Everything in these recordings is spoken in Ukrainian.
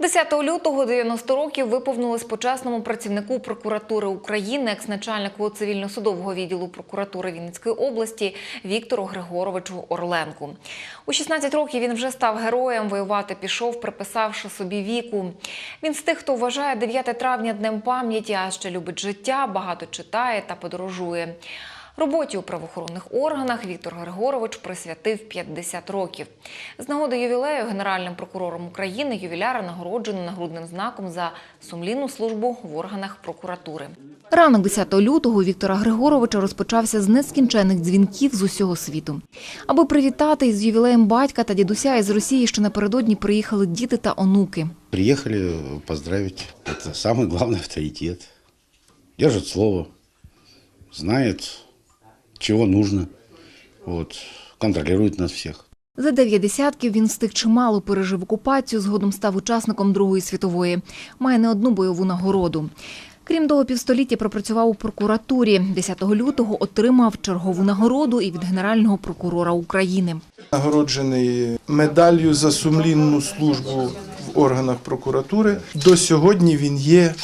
10 лютого 90 років виповнилось почесному працівнику прокуратури України, екс-начальнику цивільно-судового відділу прокуратури Вінницької області Віктору Григоровичу Орленку. У 16 років він вже став героєм. Воювати пішов, приписавши собі віку. Він з тих, хто вважає 9 травня днем пам'яті, а ще любить життя, багато читає та подорожує. Роботі у правоохоронних органах Віктор Григорович присвятив 50 років. З нагоди ювілею Генеральним прокурором України ювіляра нагороджено нагрудним знаком за сумлінну службу в органах прокуратури. Ранок 10 лютого Віктора Григоровича розпочався з нескінченних дзвінків з усього світу. Аби привітати із ювілеєм батька та дідуся із Росії, що напередодні приїхали діти та онуки. Приехали поздравить. Это самый главный авторитет. Держит слово, знает, чего нужно. Вот, контролирует нас всех. За дев'ять десятків він встиг чимало пережив окупацію, згодом став учасником Другої світової. Має не одну бойову нагороду. Крім того, півстоліття пропрацював у прокуратурі. 10 лютого отримав чергову нагороду і від Генерального прокурора України. нагороджений медаллю за сумлінну службу в органах прокуратури. До сьогодні він є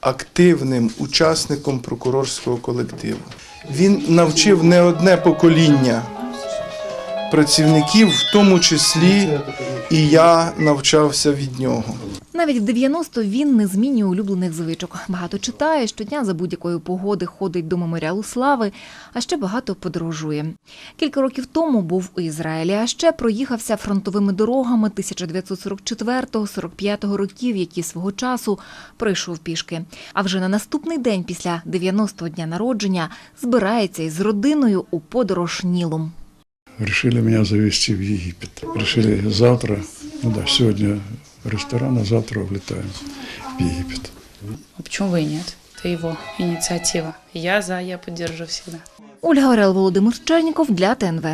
активним учасником прокурорського колективу. Він навчив не одне покоління працівників, в тому числі і я навчався від нього. Навіть в 90 він не змінює улюблених звичок. Багато читає, щодня за будь-якої погоди ходить до меморіалу слави, а ще багато подорожує. Кілька років тому був у Ізраїлі, а ще проїхався фронтовими дорогами 1944-45 років, які свого часу пройшов пішки. А вже на наступний день після 90-го дня народження збирається із родиною у подорож Нілом. Решили меня завести в Египет. Решили завтра, ну да, сегодня ресторан, а завтра влетаем в Египет. А почему бы и нет? Это его инициатива. Я за, я поддержу всегда. Ольга Орел, Володимир Черніков для ТНВ.